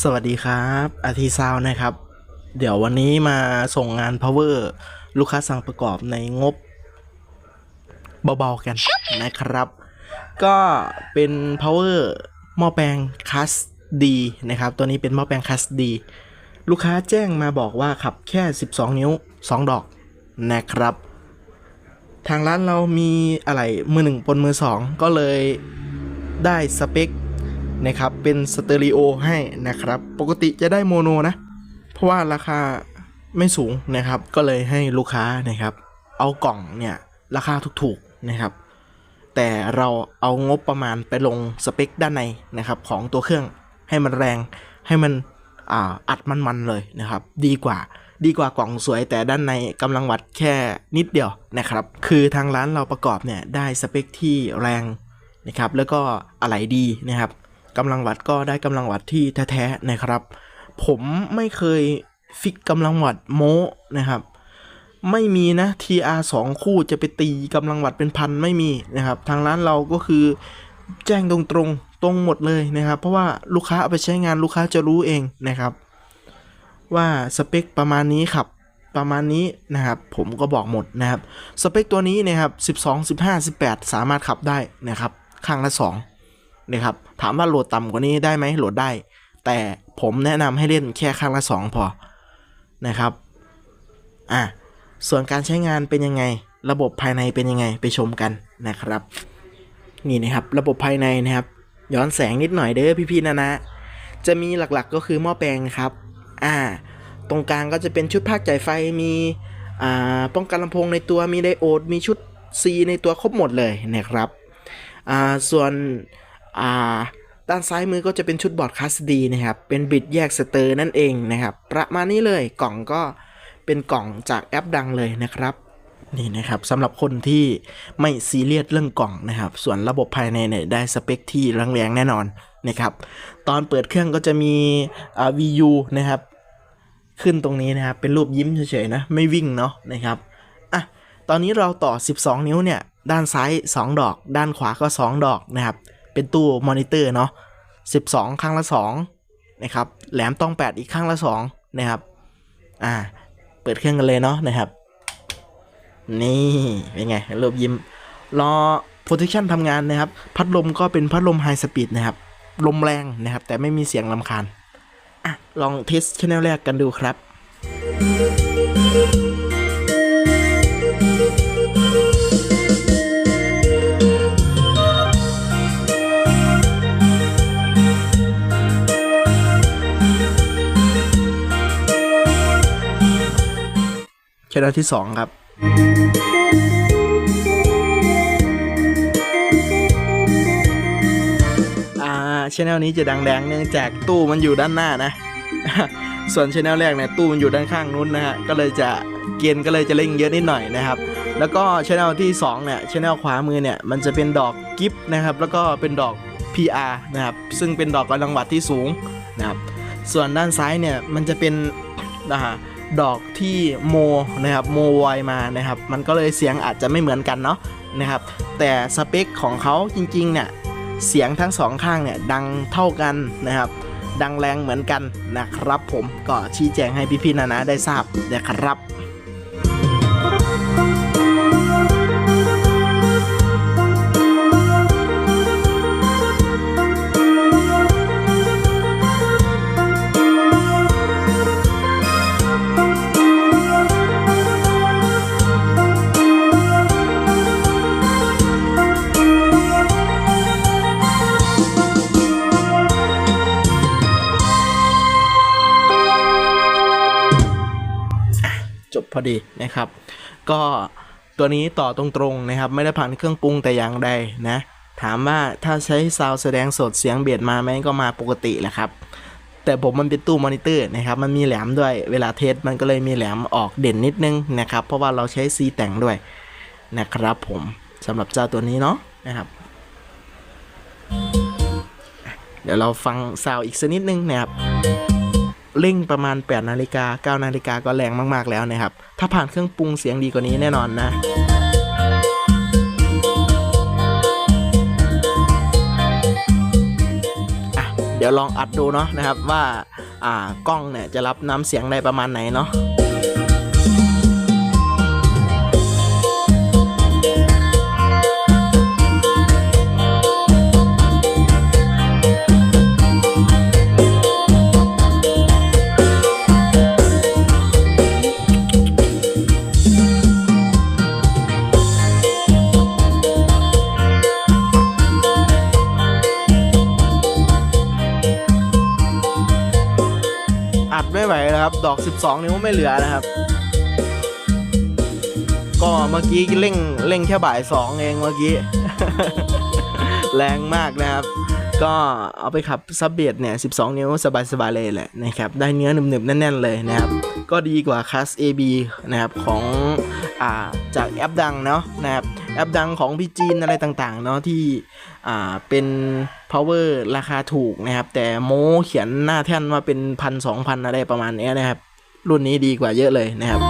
สวัสดีครับอาทิซาวนะครับ เดี๋ยววันนี้มาส่งงาน power ลูกค้าสั่งประกอบในงบเบาๆกันนะครับ ก็เป็น power หม้อแปลงคัสดีนะครับ ตัวนี้เป็นหม้อแปลงคัสดี ลูกค้าแจ้งมาบอกว่าขับแค่ 12 นิ้ว 2 ดอกนะครับ ทางร้านเรามีอะไรมือหนึ่งปนมือสองก็เลยได้สเปค นะครับเป็นสเตอริโอให้นะครับ ปกติจะได้โมโนนะ เพราะว่าราคาไม่สูงนะครับ ก็เลยให้ลูกค้านะครับ เอากล่องเนี่ยราคาถูกๆนะครับ แต่เราเอางบประมาณไปลงสเปคด้านในนะครับ ของตัวเครื่องให้มันแรงให้มันอ่าอัดมันๆเลยนะครับ ดีกว่าดีกว่ากล่องสวยแต่ด้านในกำลังวัดแค่นิดเดียวนะครับ คือทางร้านเราประกอบเนี่ยได้สเปคที่แรงนะครับ แล้วก็อะไหล่ดีนะครับ กำลังวัดก็ได้กำลังวัดที่แท้ๆนะครับ ผมไม่เคยฟิกกำลังวัดโมนะครับ ไม่มีนะ TR 2 คู่จะไปตีกำลังวัดเป็นพันไม่มีนะครับ ทางร้านเราก็คือแจ้งตรงๆตรงหมดเลยนะครับ เพราะว่าลูกค้าเอาไปใช้งานลูกค้าจะรู้เองนะครับ ว่าสเปคประมาณนี้ครับประมาณนี้นะครับ ผมก็บอกหมดนะครับ สเปคตัวนี้นะครับ 12 15 18 สามารถขับได้นะครับ ข้างละ 2 นะครับถามว่าโหลดต่ำกว่านี้ได้ไหมโหลดได้ แต่ผมแนะนำให้เล่นแค่ข้งละ 2 พอนะครับอะส่วนการใช้งานเป็นยังไง ระบบภายในเป็นยังไงไปชมกันนะครับ นี่นะครับระบบภายในนะครับ ย้อนแสงนิดหน่อยเด้อพี่ๆนะนะจะมีหลักๆก็คือหม้อแปลงครับ อ่า ตรงกลางก็จะเป็นชุดภาคจ่ายไฟ มี อ่า ป้องกันลำโพงในตัว มีไดโอด มีชุด C ในตัวครบหมดเลยนะครับ อ่า ส่วน อ่าด้านซ้ายมือก็จะเป็นชุดบอร์ดคัสดีนะครับ เป็นบิดแยกสเตอร์นั่นเองนะครับ ประมาณนี้เลยกล่องก็เป็นกล่องจากแอปดังเลยนะครับนี่นะครับสำหรับคนที่ไม่ซีเรียสเรื่องกล่องนะครับ ส่วนระบบภายในเนี่ยได้สเปคที่แรงแน่นอนนะครับตอนเปิดเครื่องก็จะมีอ่า VU นะครับ ขึ้นตรงนี้นะครับ เป็นรูปยิ้มเฉยๆนะไม่วิ่งเนาะนะครับอะตอนนี้เราต่อ 12 นิ้วเนี่ย ด้านซ้าย 2 ดอก ด้านขวาก็ 2 ดอกนะครับ เป็นตู้มอนิเตอร์เนาะ12 ข้างละ2นะครับ แหลมต้อง 8 อีกข้างละ2นะครับ อ่า เปิดเครื่องกันเลยเนาะนะครับ นี่ เป็นไงรูปยิ้ม รอ protection ทำงานนะครับ พัดลมก็เป็นพัดลม high speed นะครับ ลมแรงนะครับ แต่ไม่มีเสียงลำคาญ อะ ลองเทสชแนลแรกกันดูครับ ชนลที่สองครับ อ่าชแนลนี้จะดังแดงเนื่องจากตู้มันอยู่ด้านหน้านะ ส่วนชแนลแรกเนี่ยตู้มันอยู่ด้านข้างนู้นนะฮะ ก็เลยจะเกียร์ก็เลยจะเร่งเยอะนิดหน่อยนะครับ แล้วก็ชแนลที่2เนี่ยชแนลขวามือเนี่ยมันจะเป็นดอกกิฟต์นะครับ แล้วก็เป็นดอก PR นะครับ ซึ่งเป็นดอกกำลังวัดที่สูงนะครับ ส่วนด้านซ้ายเนี่ยมันจะเป็นนะฮะ ดอกที่โมนะครับโมไวมานะครับ มันก็เลยเสียงอาจจะไม่เหมือนกันเนาะนะครับ แต่สเปคของเขาจริงๆเนี่ยเสียงทั้งสองข้างเนี่ยดังเท่ากันนะครับ ดังแรงเหมือนกันนะครับ ผมก็ชี้แจงให้พี่ๆนานะได้ทราบนะครับ จบพอดีนะครับ ก็ตัวนี้ต่อตรงๆนะครับ ไม่ได้ผ่านเครื่องปรุงแต่อย่างใดนะ ถามว่าถ้าใช้ซาวแสดงสดเสียงเบียดมาไหมก็มาปกติแหละครับ แต่ผมมันเป็นตู้มอนิเตอร์นะครับ มันมีแหลมด้วย เวลาเทสมันก็เลยมีแหลมออกเด่นนิดนึงนะครับ เพราะว่าเราใช้ซีแต่งด้วยนะครับผมสำหรับเจ้าตัวนี้เนาะนะครับ เดี๋ยวเราฟังซาวอีกสักนิดนึงนะครับ เร่งประมาณ 8 นาฬิกา 9 นาฬิกาก็แรงมากๆแล้วนะครับ ถ้าผ่านเครื่องปรุงเสียงดีกว่านี้แน่นอนนะอะเดี๋ยวลองอัดดูเนาะนะครับว่าอ่ากล้องเนี่ยจะรับน้ำเสียงได้ประมาณไหนเนาะ ดไม่ไหวนะครับ ดอก 12 นิ้วไม่เหลือนะครับ ก็เมื่อกี้เร่งเร่งแค่บ่าย2เองเมื่อกี้ แรงมากนะครับ ก็เอาไปขับซับเบียดเนี่ย 12 นิ้วสบายๆเลยแหละนะครับ ได้เนื้อหนึบๆ แน่นๆเลยนะครับ ก็ดีกว่าคัส AB นะครับของอ่าจากแอปดังเนาะนะครับ แอปดังของพี่จีนอะไรต่างๆ เนาะที่อ่าเป็น power ราคาถูกนะครับ แต่โมเขียนหน้าแท่นว่าเป็นพันสองพันอะไรประมาณนี้นะครับ รุ่นนี้ดีกว่าเยอะเลยนะครับ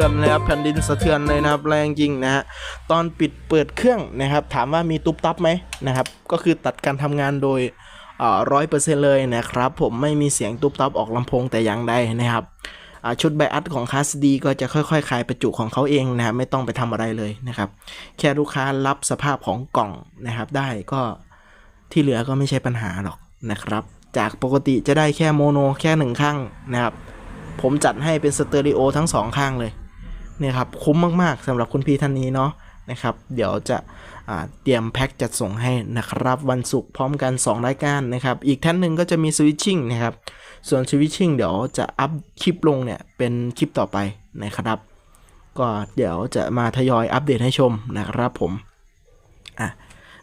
ทือนเลยครับแผ่นดินสะเทือนเลยนะครับแรงจริงนะฮะตอนปิดเปิดเครื่องนะครับ ถามว่ามีตุ๊บตับไหมนะครับ ก็คือตัดการทำงานโดยร้อยเปอร์เซ็นต์เลยนะครับ ผมไม่มีเสียงตุ๊บตับออกลำโพงแต่อย่างใดนะครับชุดไบอัดของคาสดีก็จะค่อยๆคลายประจุของเขาเองนะครับไม่ต้องไปทำอะไรเลยนะครับ แค่ลูกค้ารับสภาพของกล่องนะครับ ได้ก็ที่เหลือก็ไม่ใช่ปัญหาหรอกนะครับ จากปกติจะได้แค่โมโนแค่หนึ่งข้างนะครับ ผมจัดให้เป็นสเตอริโอทั้งสองข้างเลย เนี่ยครับคุ้มมากๆสำหรับคุณพี่ท่านนี้เนาะนะครับ เดี๋ยวจะเตรียมแพ็คจัดส่งให้นะครับ วันศุกร์พร้อมกัน 2 รายการนะครับ อีกท่านหนึ่งก็จะมีสวิตชิ่งนะครับ ส่วนสวิตชิ่งเดี๋ยวจะอัพคลิปลงเนี่ยเป็นคลิปต่อไปนะครับ ก็เดี๋ยวจะมาทยอยอัปเดตให้ชมนะครับผมอะ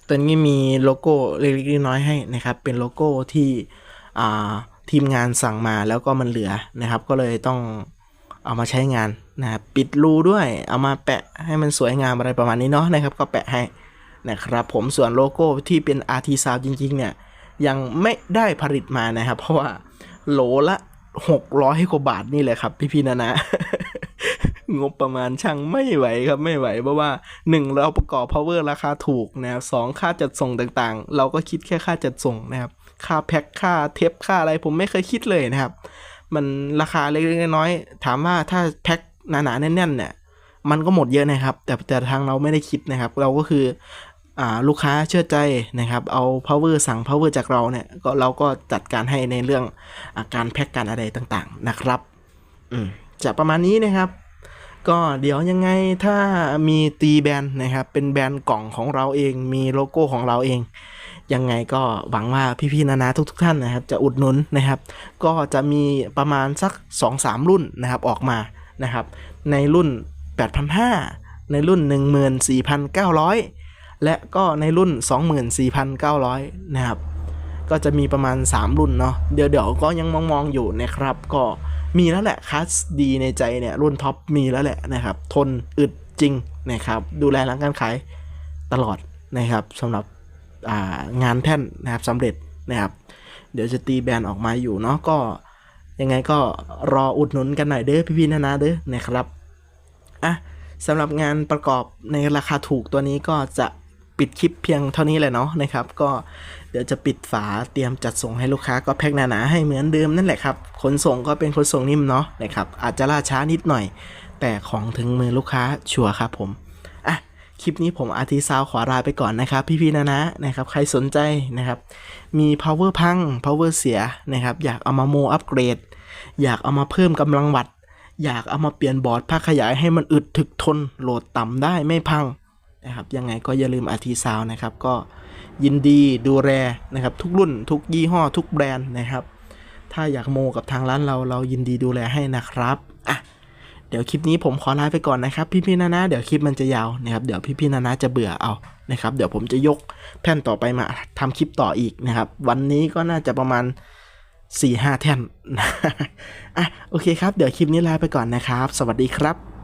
ตอนนี้มีโลโก้เล็กๆน้อยๆให้นะครับ เป็นโลโก้ที่ทีมงานสั่งมาแล้วก็มันเหลือนะครับ ก็เลยต้องเอามาใช้งาน นะครับปิดรูด้วย เอามาแปะให้มันสวยงามอะไรประมาณนี้เนาะนะครับ ก็แปะให้นะครับ ผมส่วนโลโก้ที่เป็น RT Sound จริง ๆ เนี่ย ยังไม่ได้ผลิตมานะครับ เพราะว่าโหลละ 600กว่าบาทนี่แหละครับ พี่ๆนะนะงบประมาณช่างไม่ไหวครับไม่ไหว เพราะว่า 1 เราประกอบ power ราคาถูกนะครับสองค่าจัดส่งต่างๆ เราก็คิดแค่ค่าจัดส่งนะครับ ค่าแพ็คค่าเทปค่าอะไรผมไม่เคยคิดเลยนะครับ มันราคาเล็กๆน้อยๆถามว่าถ้าแพ็ค หนาๆแน่นๆเนี่ยมันก็หมดเยอะนะครับ แต่แต่ทางเราไม่ได้คิดนะครับ เราก็คืออ่าลูกค้าเชื่อใจนะครับ เอา power สั่ง power จากเราเนี่ยก็เราก็จัดการให้ในเรื่องอาการแพ็คการอะไรต่างๆนะครับอืมจะประมาณนี้นะครับ ก็เดี๋ยวยังไงถ้ามีตีแบรนด์นะครับ เป็นแบรนด์กล่องของเราเอง มีโลโก้ของเราเอง ยังไงก็หวังว่าพี่ๆนานาทุก ๆ ท่านนะครับ จะอุดหนุนนะครับ ก็จะมีประมาณสัก 2-3 รุ่นนะครับออกมา นะครับ ในรุ่น 8,500 ในรุ่น 14,900 และก็ในรุ่น 24,900 นะครับ ก็จะมีประมาณ 3 รุ่นเนาะ เดี๋ยวเดี๋ยวก็ยังมองๆอยู่นะครับ ก็มีแล้วแหละคัสดีในใจเนี่ย รุ่นท็อปมีแล้วแหละนะครับ ทนอึดจริงนะครับ ดูแลร้านการขายตลอดนะครับสำหรับางานแท่นนะครับสำเร็จนะครับ เดี๋ยวจะตีแบรนด์ออกมาอยู่เนาะก็ ยังไงก็รออุดหนุนกันหน่อยเด้อพี่ๆนานาเด้อนะครับอะสำหรับงานประกอบในราคาถูกตัวนี้ก็จะปิดคลิปเพียงเท่านี้แหละเนาะนะครับ ก็เดี๋ยวจะปิดฝาเตรียมจัดส่งให้ลูกค้าก็แพ็คหนาๆให้เหมือนเดิมนั่นแหละครับขนส่งก็เป็นขนส่งนิ่มเนาะนะครับอาจจะล่าช้านิดหน่อย แต่ของถึงมือลูกค้าชัวร์ครับผม คลิปนี้ผมอาร์ติซาวขอลาไปก่อนนะครับ พี่ๆนะนะนะครับ ใครสนใจนะครับ มี power พัง power เสียนะครับ อยากเอามาโมอัปเกรด อยากเอามาเพิ่มกำลังวัตอยากเอามาเปลี่ยนบอร์ดภาคขยายให้มันอึดถึกทนโหลดต่ำได้ไม่พังนะครับ ยังไงก็อย่าลืมอาร์ติซาวนะครับ ก็ยินดีดูแลนะครับ ทุกรุ่นทุกยี่ห้อทุกแบรนด์นะครับ ถ้าอยากโมกับทางร้านเราเรายินดีดูแลให้นะครับอะ เดี๋ยวคลิปนี้ผมขอลาไปก่อนนะครับ พี่ๆนานะเดี๋ยวคลิปมันจะยาวนะครับเดี๋ยวพี่ๆนานะจะเบื่อเอานะครับ เดี๋ยวผมจะยกแท่นต่อไปมาทำคลิปต่ออีกนะครับ วันนี้ก็น่าจะประมาณ4-5แท่นอะโอเคครับ เดี๋ยวคลิปนี้ลาไปก่อนนะครับ สวัสดีครับ